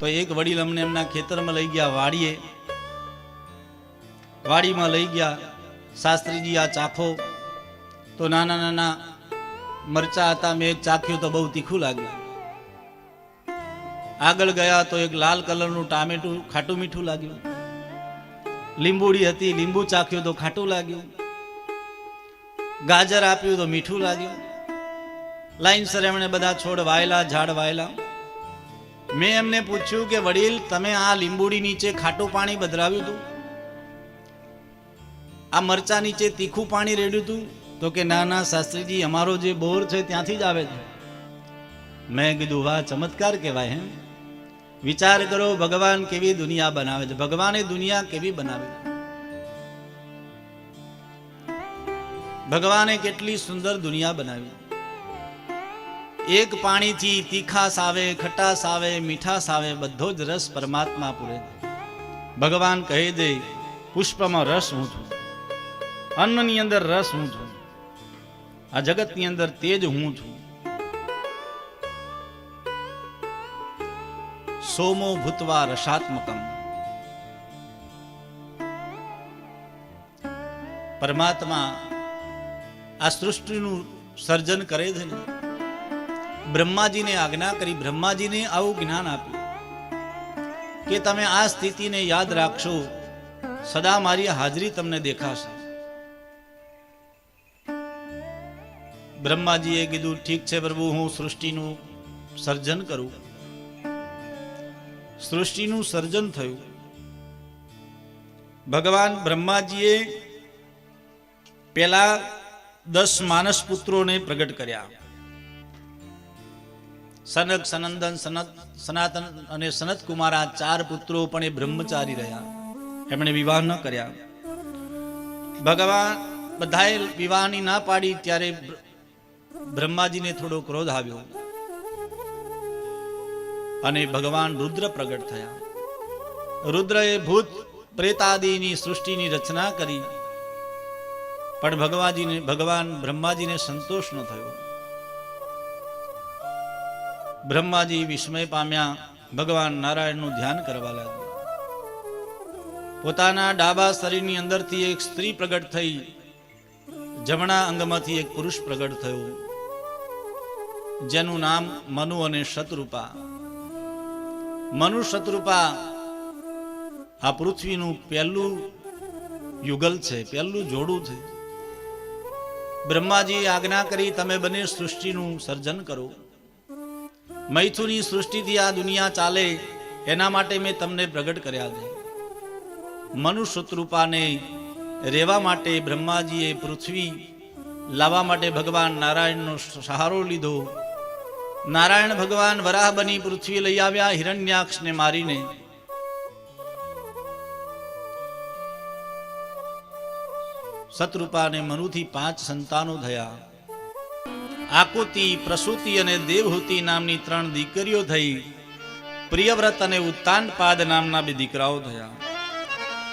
તો એક વડીલ અમને એમના ખેતરમાં લઈ ગયા વાડીએ. વાડીમાં લઈ ગયા. શાસ્ત્રીજી આ ચાખો. તો નાના નાના મરચા હતા, મેં એક ચાખ્યું તો બહુ તીખું લાગ્યું. આગળ ગયા તો એક લાલ કલરનું ટામેટું, ખાટું મીઠું લાગ્યું. લીંબુડી હતી, લીંબુ ચાખ્યું તો ખાટું લાગ્યું. ગાજર આપ્યું તો મીઠું લાગ્યું. લાઈનસર એમણે બધા છોડ વાયેલા, ઝાડ વાયેલા. મેં એમને પૂછ્યું કે, વડીલ, તમે આ લીંબુડી નીચે ખાટું પાણી બદલાવ્યું હતું આ મરચા નીચે તીખું પાણી રેડ્યું હતું તો કે, ના ના, શાસ્ત્રીજી, અમારો જે બોર છે ત્યાંથી જ આવે છે. મેં કીધું, વાહ, ચમત્કાર કહેવાય, હે વિચાર કરો, ભગવાન કેવી દુનિયા બનાવે છે. ભગવાને દુનિયા કેવી બનાવી? ભગવાને કેટલી સુંદર દુનિયા બનાવી. એક પાણીથી તીખાસ આવે, ખટાસ આવે, મીઠાસ આવે, બધો જ રસ પરમાત્મા પૂરે ભગવાન કહી દે, પુષ્પમાં રસ હું છું, અન્નની અંદર રસ હું છું, આ જગતની અંદર તેજ હું છું. સોમો ભૂતવા રસાત્મકમ. પરમાત્મા આ સૃષ્ટિનું સર્જન કરે છે ને બ્રહ્માજીને આજ્ઞા કરી, બ્રહ્માજીને આવું જ્ઞાન આપ્યું કે તમે આ સ્થિતિને યાદ રાખશો, સદા મારી હાજરી તમને દેખાશે. બ્રહ્માજીએ કીધું, ઠીક છે પ્રભુ, હું સૃષ્ટિનું સર્જન કરું. સૃષ્ટિનું સર્જન થયું. ભગવાન બ્રહ્માજીએ પેલા દસ માનસ પુત્રોને પ્રગટ કર્યા. સનક સનંદન, સનત, સનાતન અને સનત કુમાર ચાર પુત્રો પણ એ બ્રહ્મચારી રહ્યા. એમણે વિવાહ ન કર્યા. ભગવાન બધાએ વિવાહની ના પાડી ત્યારે બ્રહ્માજીને થોડો ક્રોધ આવ્યો. અને ભગવાન રુદ્ર પ્રગટ થયા. રુદ્રએ ભૂત પ્રેતાદિની સૃષ્ટિની રચના કરી. પણ ભગવાનજીને ભગવાન બ્રહ્માજીને સંતોષ ન થયો. બ્રહ્માજી વિસ્મય પામ્યા. ભગવાન નારાયણનું ધ્યાન કરવા લાગ્યા. પોતાના ડાબા શરીરની અંદરથી એક સ્ત્રી પ્રગટ થઈ. જમણા અંગમાંથી એક પુરુષ પ્રગટ થયો. જેનું નામ મનુ અને શત્રુપા. મનુ શત્રુપા, આ પૃથ્વીનું પહેલું યુગલ છે, પહેલું જોડું છે. બ્રહ્માજી આજ્ઞા કરી, તમે બંને સૃષ્ટિનું સર્જન કરો. મૈથુની સૃષ્ટિથી આ દુનિયા ચાલે, એના માટે મેં તમને પ્રગટ કર્યા છે. મનુષ્યરૂપાને રહેવા માટે બ્રહ્માજીએ પૃથ્વી લાવવા માટે ભગવાન નારાયણનો સહારો લીધો. નારાયણ ભગવાન વરાહ બની પૃથ્વી લઈ આવ્યા હિરણ્યાક્ષને મારીને. સતરૂપાને મનુથી પાંચ સંતાનો થયા. આકુતિ, પ્રસૂતિ અને દેવહૂતિ નામની ત્રણ દીકરીઓ થઈ. પ્રિયવ્રત અને ઉત્તાનપાદ નામના બે દીકરાઓ થયા.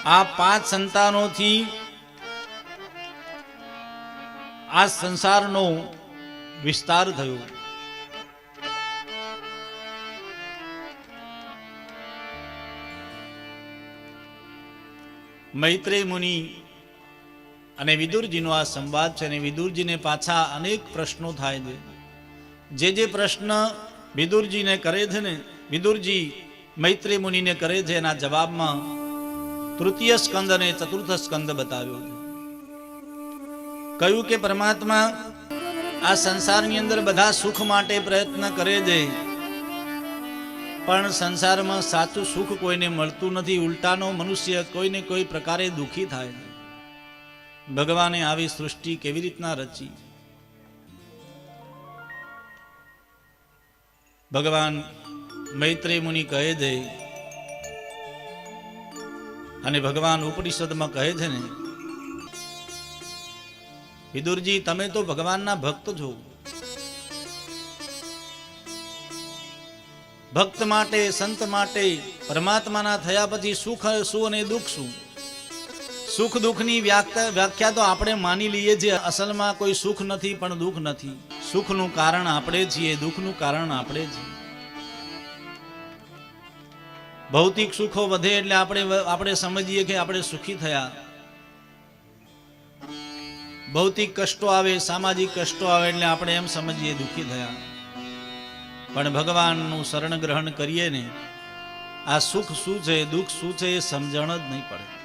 આ પાંચ સંતાનોથી આ સંસારનો વિસ્તાર થયો. મૈત્રેય મુનિ અને વિદુરજીનો આ સંવાદ છે અને વિદુરજીને પાછા અનેક પ્રશ્નો થાય છે. જે જે પ્રશ્ન વિદુરજીને કરે છે ને, વિદુરજી મૈત્રી મુનિને કરે છે, એના જવાબમાં તૃતીય સ્કંદ અને ચતુર્થ સ્કંદ બતાવ્યો કહ્યું કે પરમાત્મા આ સંસારની અંદર બધા સુખ માટે પ્રયત્ન કરે છે, પણ સંસારમાં સાચું સુખ કોઈને મળતું નથી, ઉલટાનો મનુષ્ય કોઈને કોઈ પ્રકારે દુઃખી થાય. ભગવાને આવી સૃષ્ટિ કેવી રીતના રચી? ભગવાન મૈત્રી મુનિ કહે છે અને ભગવાન ઉપનિષદમાં કહે છે ને, વિદુરજી, તમે તો ભગવાનના ભક્ત છો. ભક્ત માટે, સંત માટે પરમાત્માના થયા પછી સુખ શું અને દુઃખ શું? સુખ દુઃખની વ્યાખ્યા તો આપણે માની લઈએ છીએ અસલમાં કોઈ સુખ નથી, પણ દુઃખ નથી. સુખનું કારણ આપણે છીએ, દુઃખનું કારણ આપણે છીએ. ભૌતિક સુખો વધે એટલે આપણે આપણે સમજીએ કે આપણે સુખી થયા. ભૌતિક કષ્ટો આવે, સામાજિક કષ્ટો આવે એટલે આપણે એમ સમજીએ દુઃખી થયા. પણ ભગવાનનું શરણ ગ્રહણ કરીએ ને, આ સુખ શું છે, દુઃખ શું છે એ સમજણ જ નહીં પડે.